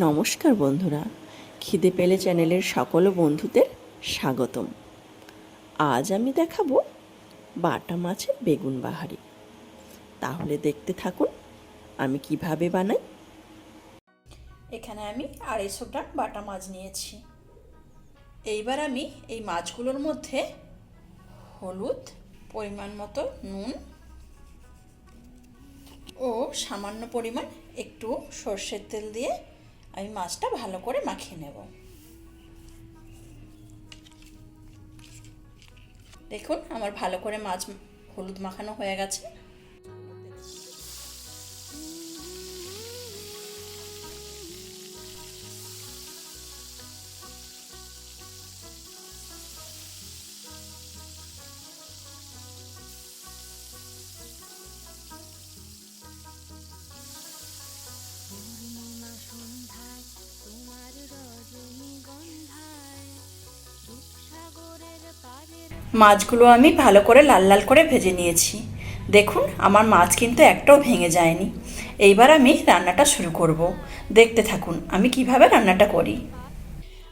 নমস্কার বন্ধুরা, খিদে পেলে চ্যানেলের সকল বন্ধুদের স্বাগতম। আজ আমি দেখাবো বাটা মাছের বেগুন বাহারি। তাহলে দেখতে থাকুন, আমি কীভাবে বানাই। এখানে আমি আড়াইশো গ্রাম বাটা মাছ নিয়েছি। এইবার আমি এই মাছগুলোর মধ্যে হলুদ, পরিমাণ মতো নুন ও সামান্য পরিমাণ একটু সর্ষের তেল দিয়ে আমি মাছটা ভালো করে মাখিয়ে নেব। দেখুন, আমার ভালো করে মাছ হলুদ মাখানো হয়ে গেছে। মাছগুলো আমি ভালো করে লাল লাল করে ভেজে নিয়েছি। দেখুন, আমার মাছ কিন্তু একটাও ভেঙে যায়নি। এইবার আমি রান্নাটা শুরু করব। দেখতে থাকুন, আমি কীভাবে রান্নাটা করি।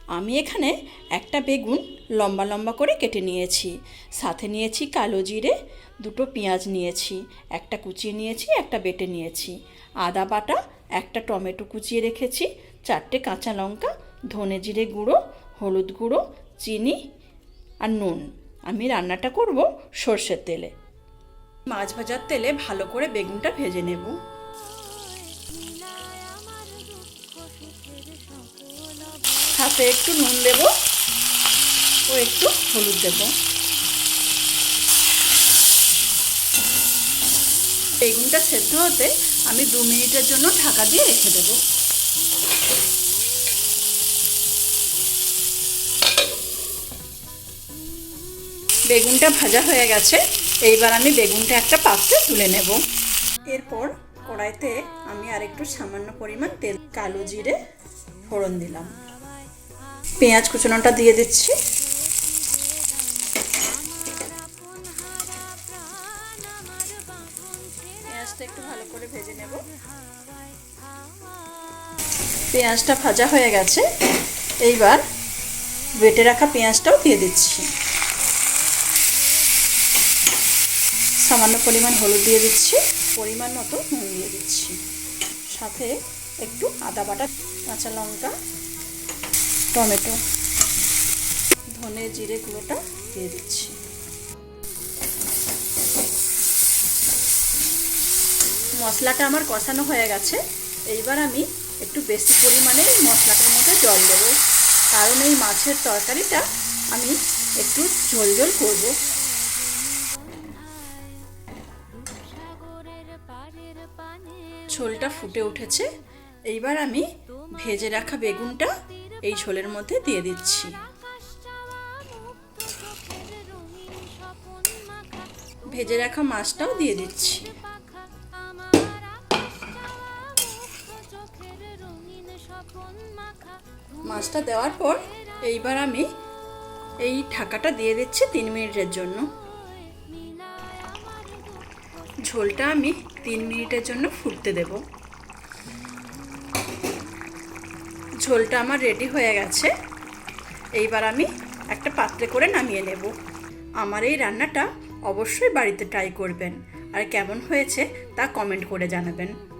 আমি এখানে একটা বেগুন লম্বা লম্বা করে কেটে নিয়েছি। সাথে নিয়েছি কালো জিরে, দুটো পেঁয়াজ নিয়েছি, একটা কুচিয়ে নিয়েছি, একটা বেটে নিয়েছি। আদা বাটা, একটা টমেটো কুচিয়ে রেখেছি, চারটে কাঁচা লঙ্কা, ধনে জিরে গুঁড়ো, হলুদ গুঁড়ো, চিনি আর নুন। আমি রান্নাটা করব সর্ষের তেলে। মাছ ভাজার তেলে ভালো করে বেগুনটা ভেজে নেব। সাথে একটু নুন দেব ও একটু হলুদ দেব। বেগুনটা সেদ্ধ হতে আমি দু মিনিটের জন্য ঢাকা দিয়ে রেখে দেব। বেগুনটা ভাজা হয়ে গেছে। এইবার আমি বেগুনটা একটা পাত্রে তুলে নেব। এরপর কড়াইতে আমি আর একটু সামান্য পরিমাণ তেল, কালো জিরে, ফোড়ন দিলাম। পেঁয়াজ কুচনোটা দিয়ে দিচ্ছি। পেঁয়াজটা একটু ভালো করে ভেজে পেঁয়াজটা ভাজা হয়ে গেছে। এইবার বেটে রাখা পেঁয়াজটাও দিয়ে দিচ্ছি। সামান্য পরিমাণ হলুদ দিয়ে দিচ্ছি, পরিমাণ মতো নুন দিয়ে দিচ্ছি। সাথে একটু আদা বাটা, কাঁচা লঙ্কা, টমেটো, ধনে জিরে গুঁড়োটা দিয়ে দিচ্ছি। মশলাটা আমার কষানো হয়ে গেছে। এইবার আমি একটু বেশি পরিমাণে মশলাটার মধ্যে জল দেবো। কারণ এই মাছের তরকারিটা আমি একটু ঝোল ঝোল করব। ঝোলটা ফুটে উঠেছে। এইবার আমি ভেজে রাখা বেগুনটা এই ঝোলের মধ্যে দিয়ে দিচ্ছি। ভেজে রাখা মাছটাও দিয়ে দিচ্ছি। মাছটা দেওয়ার পর এইবার আমি এই ঢাকাটা দিয়ে দিচ্ছি তিন মিনিটের জন্য। ঝোলটা আমি তিন মিনিটের জন্য ফুটতে দেব। ঝোলটা আমার রেডি হয়ে গেছে। এইবার আমি একটা পাত্রে করে নামিয়ে নেব। আমার এই রান্নাটা অবশ্যই বাড়িতে ট্রাই করবেন। আর কেমন হয়েছে তা কমেন্ট করে জানাবেন।